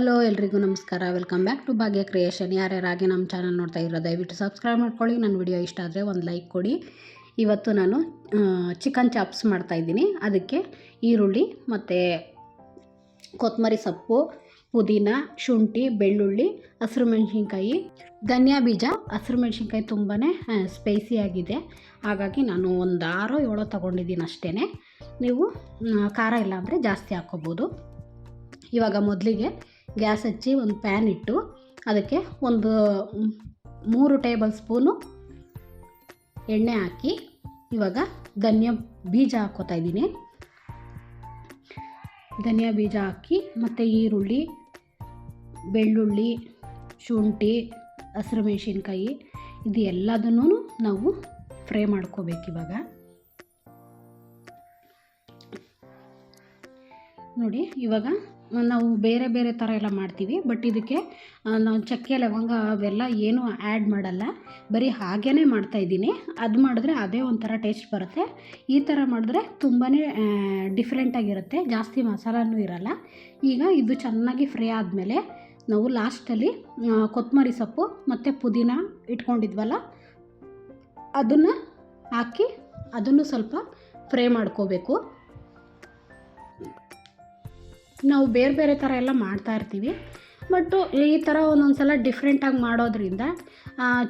Hello, ಎಲ್ರಿಗೂ ನಮಸ್ಕಾರ. Welcome back to Bhagya creation ಯಾರ್ಯಾರಾಗಿ ನಮ್ಮ ಚಾನಲ್ ನೋಡ್ತಾ ಇರೋ ದಯವಿಟ್ಟು ಸಬ್ಸ್ಕ್ರೈಬ್ ಮಾಡ್ಕೊಳ್ಳಿ. ನನ್ನ ವಿಡಿಯೋ ಇಷ್ಟ ಆದರೆ ಒಂದು ಲೈಕ್ ಕೊಡಿ. ಇವತ್ತು ನಾನು ಚಿಕನ್ ಚಾಪ್ಸ್ ಮಾಡ್ತಾಯಿದ್ದೀನಿ ಅದಕ್ಕೆ ಈರುಳ್ಳಿ ಮತ್ತು ಕೊತ್ತಂಬರಿ ಸೊಪ್ಪು, ಪುದೀನ, ಶುಂಠಿ, ಬೆಳ್ಳುಳ್ಳಿ, ಹಸಿರು ಮೆಣಸಿನ್ಕಾಯಿ, ಧನಿಯಾ ಬೀಜ. ಹಸಿರು ಮೆಣಸಿನ್ಕಾಯಿ ತುಂಬಾ ಸ್ಪೈಸಿ ಆಗಿದೆ. ಹಾಗಾಗಿ ನಾನು ಒಂದು ಆರೋ ಏಳೋ ತೊಗೊಂಡಿದ್ದೀನಿ ಅಷ್ಟೇ ನೀವು ಖಾರ ಇಲ್ಲ ಅಂದರೆ ಜಾಸ್ತಿ ಹಾಕ್ಕೋಬೋದು. ಇವಾಗ ಮೊದಲಿಗೆ ಗ್ಯಾಸ್ ಹಚ್ಚಿ ಒಂದು ಪ್ಯಾನ್ ಇಟ್ಟು ಅದಕ್ಕೆ ಒಂದು ಮೂರು ಟೇಬಲ್ ಸ್ಪೂನು ಎಣ್ಣೆ ಹಾಕಿ, ಇವಾಗ ಧನಿಯಾ ಬೀಜ ಹಾಕ್ಕೋತಾ ಇದ್ದೀನಿ. ಧನಿಯಾ ಬೀಜ ಹಾಕಿ ಮತ್ತು ಈರುಳ್ಳಿ, ಬೆಳ್ಳುಳ್ಳಿ, ಶುಂಠಿ, ಹಸಿರು ಮೆಣಸಿನ್ಕಾಯಿ, ಇದು ಎಲ್ಲದನ್ನೂ ನಾವು ಫ್ರೈ ಮಾಡ್ಕೋಬೇಕು ನೋಡಿ, ಇವಾಗ ನಾವು ಬೇರೆ ಬೇರೆ ಥರ ಎಲ್ಲ ಮಾಡ್ತೀವಿ. ಬಟ್ ಇದಕ್ಕೆ ನಾವು ಚಕ್ಕೆ, ಲವಂಗ ಅವೆಲ್ಲ ಏನೂ ಆ್ಯಡ್ ಮಾಡಲ್ಲ. ಬರೀ ಹಾಗೇ ಮಾಡ್ತಾಯಿದ್ದೀನಿ ಅದು ಮಾಡಿದ್ರೆ ಅದೇ ಒಂಥರ ಟೇಸ್ಟ್ ಬರುತ್ತೆ. ಈ ಥರ ಮಾಡಿದ್ರೆ ತುಂಬಾ ಡಿಫ್ರೆಂಟಾಗಿರುತ್ತೆ ಜಾಸ್ತಿ ಮಸಾಲನೂ ಇರಲ್ಲ. ಈಗ ಇದು ಚೆನ್ನಾಗಿ ಫ್ರೈ ಆದಮೇಲೆ, ನಾವು ಲಾಸ್ಟಲ್ಲಿ ಕೊತ್ತಂಬರಿ ಸೊಪ್ಪು ಮತ್ತು ಪುದೀನ ಇಟ್ಕೊಂಡಿದ್ವಲ್ಲ, ಅದನ್ನು ಹಾಕಿ ಅದನ್ನು ಸ್ವಲ್ಪ ಫ್ರೈ ಮಾಡ್ಕೋಬೇಕು. ನಾವು ಬೇರೆ ಬೇರೆ ಥರ ಎಲ್ಲ ಮಾಡ್ತಾ ಇರ್ತೀವಿ. ಬಟ್ಟು ಈ ಥರ ಒಂದೊಂದು ಸಲ ಡಿಫ್ರೆಂಟಾಗಿ ಮಾಡೋದ್ರಿಂದ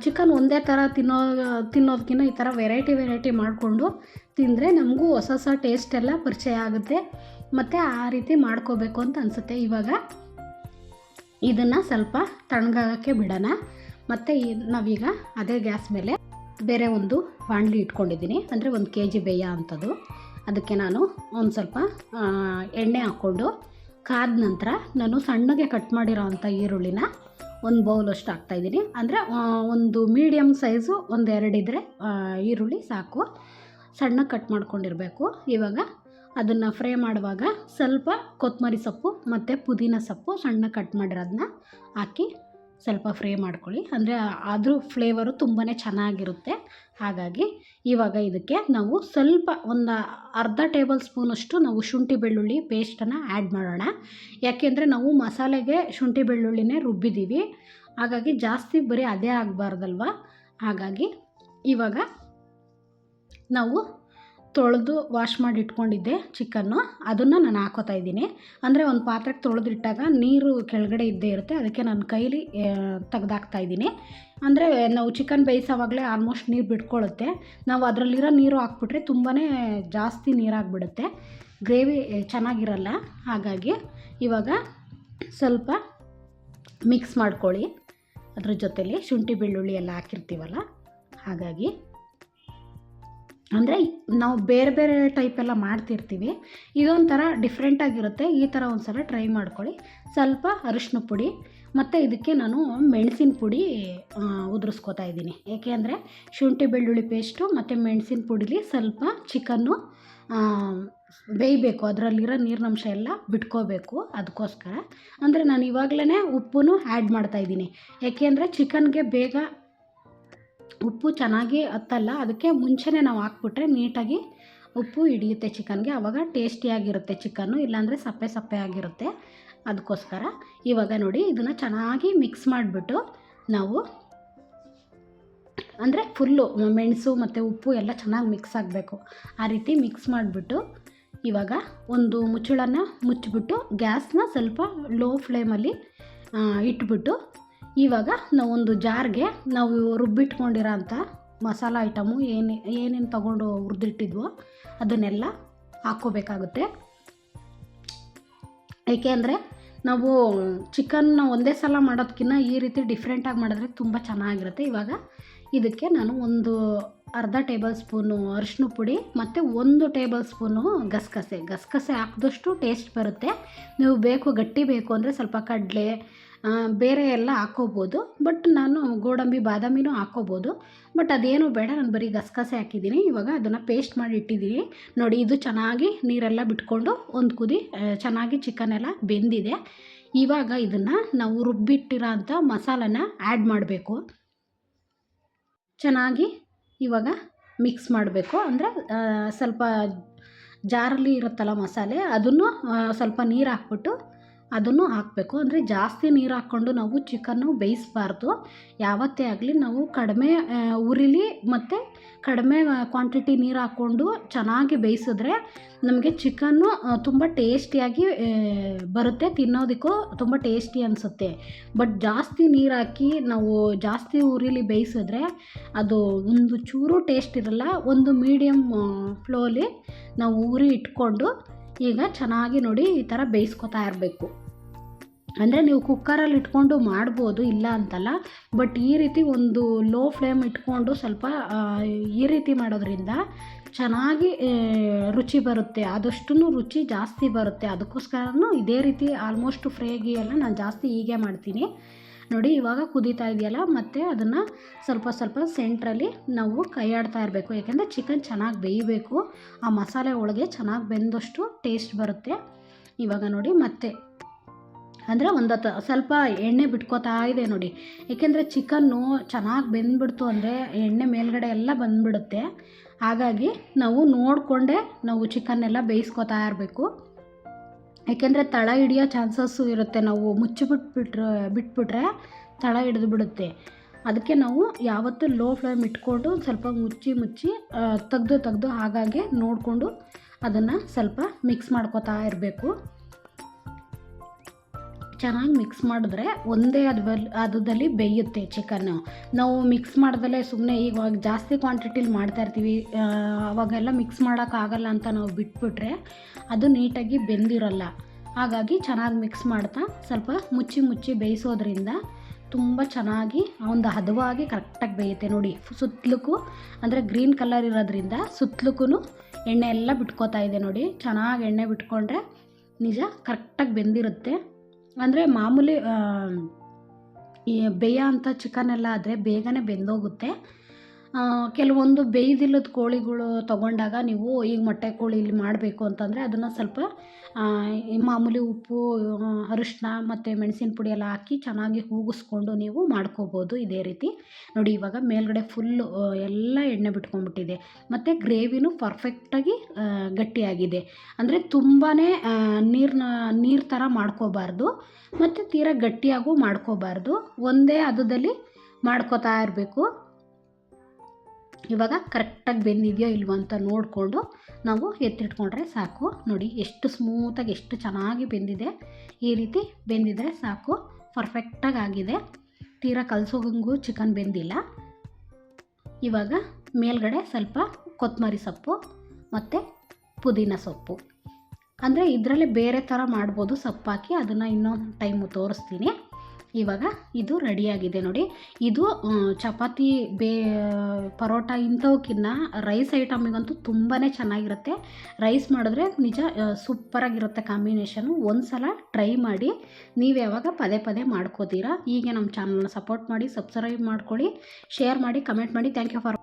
ಚಿಕನ್ ಒಂದೇ ಥರ ತಿನ್ನೋ ತಿನ್ನೋದಕ್ಕಿಂತ ಈ ಥರ ವೆರೈಟಿ ವೆರೈಟಿ ಮಾಡಿಕೊಂಡು ತಿಂದರೆ ನಮಗೂ ಹೊಸ ಹೊಸ ಟೇಸ್ಟ್ ಎಲ್ಲ ಪರಿಚಯ ಆಗುತ್ತೆ. ಮತ್ತು ಆ ರೀತಿ ಮಾಡ್ಕೋಬೇಕು ಅಂತ ಅನಿಸುತ್ತೆ. ಇವಾಗ ಇದನ್ನು ಸ್ವಲ್ಪ ತಣ್ಣಗಾಗಕ್ಕೆ ಬಿಡೋಣ. ಮತ್ತು ನಾವೀಗ ಅದೇ ಗ್ಯಾಸ್ ಮೇಲೆ ಬೇರೆ ಒಂದು ಬಾಣಲಿ ಇಟ್ಕೊಂಡಿದ್ದೀನಿ. ಅಂದರೆ ಒಂದು ಕೆ ಜಿ ಬೇಯ ಅಂಥದ್ದು ಅದಕ್ಕೆ ನಾನು ಒಂದು ಸ್ವಲ್ಪ ಎಣ್ಣೆ ಹಾಕ್ಕೊಂಡು ಕಾದ ನಂತರ ನಾನು ಸಣ್ಣಗೆ ಕಟ್ ಮಾಡಿರೋ ಅಂಥ ಈರುಳ್ಳಿನ ಒಂದು ಬೌಲಷ್ಟು ಹಾಕ್ತಾಯಿದ್ದೀನಿ ಅಂದರೆ ಒಂದು ಮೀಡಿಯಮ್ ಸೈಜು ಒಂದು ಎರಡಿದ್ರೆ ಈರುಳ್ಳಿ ಸಾಕು. ಸಣ್ಣ ಕಟ್ ಮಾಡ್ಕೊಂಡಿರಬೇಕು. ಇವಾಗ ಅದನ್ನು ಫ್ರೈ ಮಾಡುವಾಗ ಸ್ವಲ್ಪ ಕೊತ್ತಂಬರಿ ಸೊಪ್ಪು ಮತ್ತು ಪುದೀನ ಸೊಪ್ಪು ಸಣ್ಣ ಕಟ್ ಮಾಡಿರೋದನ್ನ ಹಾಕಿ ಸ್ವಲ್ಪ ಫ್ರೈ ಮಾಡ್ಕೊಳ್ಳಿ. ಅಂದರೆ ಅದ್ರ ಫ್ಲೇವರು ತುಂಬಾ ಚೆನ್ನಾಗಿರುತ್ತೆ. ಹಾಗಾಗಿ ಇವಾಗ ಇದಕ್ಕೆ ನಾವು ಸ್ವಲ್ಪ ಒಂದು ಅರ್ಧ ಟೇಬಲ್ ಸ್ಪೂನಷ್ಟು ನಾವು ಶುಂಠಿ ಬೆಳ್ಳುಳ್ಳಿ ಪೇಸ್ಟನ್ನು ಆ್ಯಡ್ ಮಾಡೋಣ. ಯಾಕೆಂದರೆ ನಾವು ಮಸಾಲೆಗೆ ಶುಂಠಿ ಬೆಳ್ಳುಳ್ಳಿನೇ ರುಬ್ಬಿದ್ದೀವಿ ಹಾಗಾಗಿ ಜಾಸ್ತಿ ಬರೀ ಅದೇ ಆಗಬಾರ್ದಲ್ವ? ಹಾಗಾಗಿ ಇವಾಗ ನಾವು ತೊಳೆದು ವಾಶ್ ಮಾಡಿ ಇಟ್ಕೊಂಡಿದ್ದೆ ಚಿಕನ್ನು. ಅದನ್ನು ನಾನು ಹಾಕೋತಾ ಇದ್ದೀನಿ. ಅಂದರೆ ಒಂದು ಪಾತ್ರೆಗೆ ತೊಳೆದಿಟ್ಟಾಗ ನೀರು ಕೆಳಗಡೆ ಇದ್ದೇ ಇರುತ್ತೆ. ಅದಕ್ಕೆ ನಾನು ಕೈಲಿ ತೆಗ್ದಾಕ್ತಾ ಇದ್ದೀನಿ. ಅಂದರೆ ನಾವು ಚಿಕನ್ ಬೇಯಿಸೋವಾಗಲೇ ಆಲ್ಮೋಸ್ಟ್ ನೀರು ಬಿಟ್ಕೊಳ್ಳುತ್ತೆ ನಾವು ಅದರಲ್ಲಿರೋ ನೀರು ಹಾಕ್ಬಿಟ್ರೆ ತುಂಬಾ ಜಾಸ್ತಿ ನೀರಾಗ್ಬಿಡುತ್ತೆ. ಗ್ರೇವಿ ಚೆನ್ನಾಗಿರಲ್ಲ. ಹಾಗಾಗಿ ಇವಾಗ ಸ್ವಲ್ಪ ಮಿಕ್ಸ್ ಮಾಡ್ಕೊಳ್ಳಿ. ಅದ್ರ ಜೊತೆಲಿ ಶುಂಠಿ ಬೆಳ್ಳುಳ್ಳಿ ಎಲ್ಲ ಹಾಕಿರ್ತೀವಲ್ಲ. ಹಾಗಾಗಿ ಅಂದರೆ ನಾವು ಬೇರೆ ಬೇರೆ ಟೈಪ್ ಎಲ್ಲ ಮಾಡ್ತಿರ್ತೀವಿ. ಇದೊಂಥರ ಡಿಫ್ರೆಂಟಾಗಿರುತ್ತೆ ಈ ಥರ ಒಂದು ಸಲ ಟ್ರೈ ಮಾಡ್ಕೊಳ್ಳಿ. ಸ್ವಲ್ಪ ಅರಿಶಿನ ಪುಡಿ ಮತ್ತು ಇದಕ್ಕೆ ನಾನು ಮೆಣಸಿನ ಪುಡಿ ಉದುರಿಸ್ಕೋತಾ ಉದುರಿಸ್ಕೊತಾ ಇದ್ದೀನಿ. ಏಕೆ ಅಂದರೆ ಶುಂಠಿ ಬೆಳ್ಳುಳ್ಳಿ ಪೇಸ್ಟು ಮತ್ತು ಮೆಣಸಿನ ಪುಡಿಲಿ ಸ್ವಲ್ಪ ಚಿಕನ್ನು ಬೇಯಬೇಕು. ಅದರಲ್ಲಿರೋ ನೀರಿನಂಶ ಎಲ್ಲ ಬಿಟ್ಕೋಬೇಕು ಅದಕ್ಕೋಸ್ಕರ ಅಂದರೆ ನಾನು ಇವಾಗಲೇ ಉಪ್ಪು ಆ್ಯಡ್ ಮಾಡ್ತಾಯಿದ್ದೀನಿ ಏಕೆಂದರೆ ಚಿಕನ್ಗೆ ಬೇಗ ಉಪ್ಪು ಚೆನ್ನಾಗಿ ಹತ್ತಲ್ಲ, ಅದಕ್ಕೆ ಮುಂಚೆನೇ ನಾವು ಹಾಕ್ಬಿಟ್ರೆ ನೀಟಾಗಿ ಉಪ್ಪು ಹಿಡಿಯುತ್ತೆ ಚಿಕನ್ಗೆ. ಆವಾಗ ಟೇಸ್ಟಿಯಾಗಿರುತ್ತೆ ಚಿಕನ್ನು, ಇಲ್ಲಾಂದರೆ ಸಪ್ಪೆ ಸಪ್ಪೆ ಆಗಿರುತ್ತೆ ಅದಕ್ಕೋಸ್ಕರ. ಇವಾಗ ನೋಡಿ, ಇದನ್ನು ಚೆನ್ನಾಗಿ ಮಿಕ್ಸ್ ಮಾಡಿಬಿಟ್ಟು ನಾವು ಅಂದರೆ ಫುಲ್ಲು ಮೆಣಸು ಮತ್ತು ಉಪ್ಪು ಎಲ್ಲ ಚೆನ್ನಾಗಿ ಮಿಕ್ಸ್ ಆಗಬೇಕು. ಆ ರೀತಿ ಮಿಕ್ಸ್ ಮಾಡಿಬಿಟ್ಟು ಇವಾಗ ಒಂದು ಮುಚ್ಚಳನ ಮುಚ್ಚಿಬಿಟ್ಟು ಗ್ಯಾಸ್ನ ಸ್ವಲ್ಪ ಲೋ ಫ್ಲೇಮಲ್ಲಿ ಇಟ್ಬಿಟ್ಟು ಇವಾಗ ನಾವು ಒಂದು ಜಾರ್ಗೆ ನಾವು ರುಬ್ಬಿಟ್ಕೊಂಡಿರೋ ಅಂಥ ಮಸಾಲ ಐಟಮು ಏನು ಏನೇನು ತೊಗೊಂಡು ಹುರಿದಿಟ್ಟಿದ್ವೋ ಅದನ್ನೆಲ್ಲ ಹಾಕ್ಕೋಬೇಕಾಗುತ್ತೆ. ಏಕೆಂದರೆ ನಾವು ಚಿಕನ್ ಒಂದೇ ಸಲ ಮಾಡೋದಕ್ಕಿಂತ ಈ ರೀತಿ ಡಿಫ್ರೆಂಟಾಗಿ ಮಾಡಿದ್ರೆ ತುಂಬ ಚೆನ್ನಾಗಿರುತ್ತೆ. ಇವಾಗ ಇದಕ್ಕೆ ನಾನು ಒಂದು ಅರ್ಧ ಟೇಬಲ್ ಸ್ಪೂನು ಅರಿಶಿನ ಪುಡಿ ಮತ್ತು ಒಂದು ಟೇಬಲ್ ಸ್ಪೂನು ಗಸಗಸೆ. ಗಸಗಸೆ ಹಾಕಿದಷ್ಟು ಟೇಸ್ಟ್ ಬರುತ್ತೆ. ನೀವು ಬೇಕು ಗಟ್ಟಿ ಬೇಕು ಅಂದರೆ ಸ್ವಲ್ಪ ಕಡಲೆ ಬೇರೆ ಎಲ್ಲ ಹಾಕ್ಕೋಬೋದು. ಬಟ್ ನಾನು ಗೋಡಂಬಿ, ಬಾದಾಮಿನೂ ಹಾಕ್ಕೋಬೋದು. ಬಟ್ ಅದೇನು ಬೇಡ, ನಾನು ಬರೀ ಗಸಗಸೆ ಹಾಕಿದ್ದೀನಿ. ಇವಾಗ ಅದನ್ನು ಪೇಸ್ಟ್ ಮಾಡಿ ಇಟ್ಟಿದ್ದೀನಿ. ನೋಡಿ, ಇದು ಚೆನ್ನಾಗಿ ನೀರೆಲ್ಲ ಬಿಟ್ಕೊಂಡು ಒಂದು ಕುದಿ ಚೆನ್ನಾಗಿ ಚಿಕನ್ ಎಲ್ಲ ಬೆಂದಿದೆ. ಇವಾಗ ಇದನ್ನು ನಾವು ರುಬ್ಬಿಟ್ಟಿರೋ ಅಂಥ ಮಸಾಲನ ಆ್ಯಡ್ ಮಾಡಬೇಕು. ಚೆನ್ನಾಗಿ ಇವಾಗ ಮಿಕ್ಸ್ ಮಾಡಬೇಕು. ಅಂದರೆ ಸ್ವಲ್ಪ ಜಾರಲ್ಲಿ ಇರುತ್ತಲ್ಲ ಮಸಾಲೆ, ಅದನ್ನು ಸ್ವಲ್ಪ ನೀರು ಹಾಕ್ಬಿಟ್ಟು ಅದನ್ನು ಹಾಕಬೇಕು. ಅಂದರೆ ಜಾಸ್ತಿ ನೀರು ಹಾಕ್ಕೊಂಡು ನಾವು ಚಿಕನ್ನು ಬೇಯಿಸಬಾರ್ದು. ಯಾವತ್ತೇ ಆಗಲಿ ನಾವು ಕಡಿಮೆ ಉರಿಲಿ ಮತ್ತು ಕಡಿಮೆ ಕ್ವಾಂಟಿಟಿ ನೀರು ಹಾಕ್ಕೊಂಡು ಚೆನ್ನಾಗಿ ಬೇಯಿಸಿದ್ರೆ ನಮಗೆ ಚಿಕನ್ನು ತುಂಬ ಟೇಸ್ಟಿಯಾಗಿ ಬರುತ್ತೆ. ತಿನ್ನೋದಕ್ಕೂ ತುಂಬ ಟೇಸ್ಟಿ ಅನಿಸುತ್ತೆ. ಬಟ್ ಜಾಸ್ತಿ ನೀರು ಹಾಕಿ ನಾವು ಜಾಸ್ತಿ ಉರಿಲಿ ಬೇಯಿಸಿದ್ರೆ ಅದು ಒಂದು ಚೂರು ಟೇಸ್ಟ್ ಇರಲ್ಲ. ಒಂದು ಮೀಡಿಯಮ್ ಫ್ಲೋಲಿ ನಾವು ಉರಿ ಇಟ್ಕೊಂಡು ಈಗ ಚೆನ್ನಾಗಿ ನೋಡಿ ಈ ಥರ ಬೇಯಿಸ್ಕೊತಾ ಇರಬೇಕು. ಅಂದರೆ ನೀವು ಕುಕ್ಕರಲ್ಲಿ ಇಟ್ಕೊಂಡು ಮಾಡ್ಬೋದು, ಇಲ್ಲ ಅಂತಲ್ಲ ಬಟ್ ಈ ರೀತಿ ಒಂದು ಲೋ ಫ್ಲೇಮ್ ಇಟ್ಕೊಂಡು ಸ್ವಲ್ಪ ಈ ರೀತಿ ಮಾಡೋದ್ರಿಂದ ಚೆನ್ನಾಗಿ ರುಚಿ ಬರುತ್ತೆ. ಆದಷ್ಟು ರುಚಿ ಜಾಸ್ತಿ ಬರುತ್ತೆ. ಅದಕ್ಕೋಸ್ಕರನೂ ಇದೇ ರೀತಿ ಆಲ್ಮೋಸ್ಟ್ ಫ್ರೈಗೆ ಎಲ್ಲ ನಾನು ಜಾಸ್ತಿ ಹೀಗೆ ಮಾಡ್ತೀನಿ. ನೋಡಿ, ಇವಾಗ ಕುದೀತಾ ಇದೆಯಲ್ಲ, ಮತ್ತು ಅದನ್ನು ಸ್ವಲ್ಪ ಸ್ವಲ್ಪ ಸೆಂಟ್ರಲ್ಲಿ ನಾವು ಕೈ ಇರಬೇಕು. ಯಾಕೆಂದರೆ ಚಿಕನ್ ಚೆನ್ನಾಗಿ ಬೇಯಬೇಕು. ಆ ಮಸಾಲೆ ಒಳಗೆ ಚೆನ್ನಾಗಿ ಬೆಂದಷ್ಟು ಟೇಸ್ಟ್ ಬರುತ್ತೆ. ಇವಾಗ ನೋಡಿ, ಮತ್ತೆ ಅಂದರೆ ಒಂದು ಹತ್ತು ಸ್ವಲ್ಪ ಎಣ್ಣೆ ಬಿಟ್ಕೋತಾ ಇದೆ ನೋಡಿ. ಏಕೆಂದರೆ ಚಿಕನ್ನು ಚೆನ್ನಾಗಿ ಬೆಂದ್ಬಿಡ್ತು ಅಂದರೆ ಎಣ್ಣೆ ಮೇಲ್ಗಡೆ ಎಲ್ಲ ಬಂದುಬಿಡುತ್ತೆ. ಹಾಗಾಗಿ ನಾವು ನೋಡಿಕೊಂಡೇ ನಾವು ಚಿಕನ್ನೆಲ್ಲ ಬೇಯಿಸ್ಕೊತಾ ಇರಬೇಕು. ಏಕೆಂದರೆ ತಳ ಹಿಡಿಯೋ ಚಾನ್ಸಸ್ಸು ಇರುತ್ತೆ. ನಾವು ಮುಚ್ಚಿಬಿಟ್ಬಿಟ್ರೆ, ಬಿಟ್ಬಿಟ್ರೆ ತಳ ಹಿಡಿದು ಬಿಡುತ್ತೆ ಅದಕ್ಕೆ ನಾವು ಯಾವತ್ತೂ ಲೋ ಫ್ಲೇಮ್ ಇಟ್ಕೊಂಡು ಸ್ವಲ್ಪ ಮುಚ್ಚಿ ಮುಚ್ಚಿ ತೆಗ್ದು ತೆಗ್ದು ಹಾಗಾಗಿ ನೋಡಿಕೊಂಡು ಅದನ್ನು ಸ್ವಲ್ಪ ಮಿಕ್ಸ್ ಮಾಡ್ಕೋತಾ ಇರಬೇಕು. ಚೆನ್ನಾಗಿ ಮಿಕ್ಸ್ ಮಾಡಿದ್ರೆ ಒಂದೇ ಅದು ಅದದಲ್ಲಿ ಬೇಯುತ್ತೆ ಚಿಕನ್ನು ನಾವು ಮಿಕ್ಸ್ ಮಾಡ್ದಲೇ ಸುಮ್ಮನೆ ಈಗ ಜಾಸ್ತಿ ಕ್ವಾಂಟಿಟಿಲಿ ಮಾಡ್ತಾ ಇರ್ತೀವಿ. ಅವಾಗೆಲ್ಲ ಮಿಕ್ಸ್ ಮಾಡೋಕ್ಕಾಗಲ್ಲ ಅಂತ ನಾವು ಬಿಟ್ಬಿಟ್ರೆ ಅದು ನೀಟಾಗಿ ಬೆಂದಿರಲ್ಲ. ಹಾಗಾಗಿ ಚೆನ್ನಾಗಿ ಮಿಕ್ಸ್ ಮಾಡ್ತಾ ಸ್ವಲ್ಪ ಮುಚ್ಚಿ ಮುಚ್ಚಿ ಬೇಯಿಸೋದ್ರಿಂದ ತುಂಬ ಚೆನ್ನಾಗಿ ಒಂದು ಹದವಾಗಿ ಕರೆಕ್ಟಾಗಿ ಬೇಯುತ್ತೆ ನೋಡಿ. ಸುತ್ತಲಕ್ಕೂ ಅಂದರೆ ಗ್ರೀನ್ ಕಲರ್ ಇರೋದ್ರಿಂದ ಸುತ್ತಲಕ್ಕೂ ಎಣ್ಣೆ ಎಲ್ಲ ಬಿಟ್ಕೋತಾ ಇದೆ ನೋಡಿ. ಚೆನ್ನಾಗಿ ಎಣ್ಣೆ ಬಿಟ್ಕೊಂಡ್ರೆ ನಿಜ ಕರೆಕ್ಟಾಗಿ ಬೆಂದಿರುತ್ತೆ. ಅಂದರೆ ಮಾಮೂಲಿ ಈ ಬೇಯ ಅಂಥ ಚಿಕನ್ ಎಲ್ಲ ಆದರೆ ಬೇಗನೆ ಬೆಂದೋಗುತ್ತೆ. ಕೆಲವೊಂದು ಬೇಯ್ದಿಲ್ಲದ ಕೋಳಿಗಳು ತೊಗೊಂಡಾಗ ನೀವು ಈಗ ಮೊಟ್ಟೆ ಕೋಳಿ ಇಲ್ಲಿ ಮಾಡಬೇಕು ಅಂತಂದರೆ ಅದನ್ನು ಸ್ವಲ್ಪ ಮಾಮೂಲಿ ಉಪ್ಪು ಅರಿಶಿನ ಮತ್ತು ಮೆಣಸಿನ ಪುಡಿ ಎಲ್ಲ ಹಾಕಿ ಚೆನ್ನಾಗಿ ಕೂಗಿಸ್ಕೊಂಡು ನೀವು ಮಾಡ್ಕೋಬೋದು ಇದೇ ರೀತಿ. ನೋಡಿ ಇವಾಗ ಮೇಲ್ಗಡೆ ಫುಲ್ಲು ಎಲ್ಲ ಎಣ್ಣೆ ಬಿಟ್ಕೊಂಡ್ಬಿಟ್ಟಿದೆ. ಮತ್ತು ಗ್ರೇವಿನೂ ಪರ್ಫೆಕ್ಟಾಗಿ ಗಟ್ಟಿಯಾಗಿದೆ. ಅಂದರೆ ತುಂಬಾ ನೀರನ್ನ ನೀರು ಥರ ಮಾಡ್ಕೋಬಾರ್ದು. ಮತ್ತು ತೀರಾ ಗಟ್ಟಿಯಾಗೂ ಮಾಡ್ಕೋಬಾರ್ದು. ಒಂದೇ ಹದದಲ್ಲಿ ಮಾಡ್ಕೋತಾ ಇರಬೇಕು. ಇವಾಗ ಕರೆಕ್ಟಾಗಿ ಬೆಂದಿದೆಯೋ ಇಲ್ವೋ ಅಂತ ನೋಡಿಕೊಂಡು ನಾವು ಎತ್ತಿಟ್ಕೊಂಡ್ರೆ ಸಾಕು. ನೋಡಿ, ಎಷ್ಟು ಸ್ಮೂತಾಗಿ ಎಷ್ಟು ಚೆನ್ನಾಗಿ ಬೆಂದಿದೆ. ಈ ರೀತಿ ಬೆಂದಿದ್ರೆ ಸಾಕು. ಪರ್ಫೆಕ್ಟಾಗಿ ಆಗಿದೆ. ತೀರಾ ಕಲಸೋಗಂಗೂ ಚಿಕನ್ ಬೆಂದಿಲ್ಲ. ಇವಾಗ ಮೇಲ್ಗಡೆ ಸ್ವಲ್ಪ ಕೊತ್ತಂಬರಿ ಸೊಪ್ಪು ಮತ್ತು ಪುದೀನ ಸೊಪ್ಪು. ಅಂದರೆ ಇದರಲ್ಲಿ ಬೇರೆ ಥರ ಮಾಡ್ಬೋದು ಸೊಪ್ಪಾಕಿ. ಅದನ್ನು ಇನ್ನೊಂದು ಟೈಮು ತೋರಿಸ್ತೀನಿ. ಇವಾಗ ಇದು ರೆಡಿಯಾಗಿದೆ ನೋಡಿ. ಇದು ಚಪಾತಿ ಬೇ, ಪರೋಟ ಇಂಥವಕ್ಕಿನ್ನ ರೈಸ್ ಐಟಮಿಗಂತೂ ತುಂಬಾ ಚೆನ್ನಾಗಿರುತ್ತೆ. ರೈಸ್ ಮಾಡಿದ್ರೆ ನಿಜ ಸೂಪರಾಗಿರುತ್ತೆ ಕಾಂಬಿನೇಷನು ಒಂದು ಸಲ ಟ್ರೈ ಮಾಡಿ ನೀವು ಯಾವಾಗ ಪದೇ ಪದೇ ಮಾಡ್ಕೋತೀರಾ. ಹೀಗೆ ನಮ್ಮ ಚಾನಲ್ನ ಸಪೋರ್ಟ್ ಮಾಡಿ ಸಬ್ಸ್ಕ್ರೈಬ್ ಮಾಡ್ಕೊಳ್ಳಿ ಶೇರ್ ಮಾಡಿ ಕಮೆಂಟ್ ಮಾಡಿ. Thank you for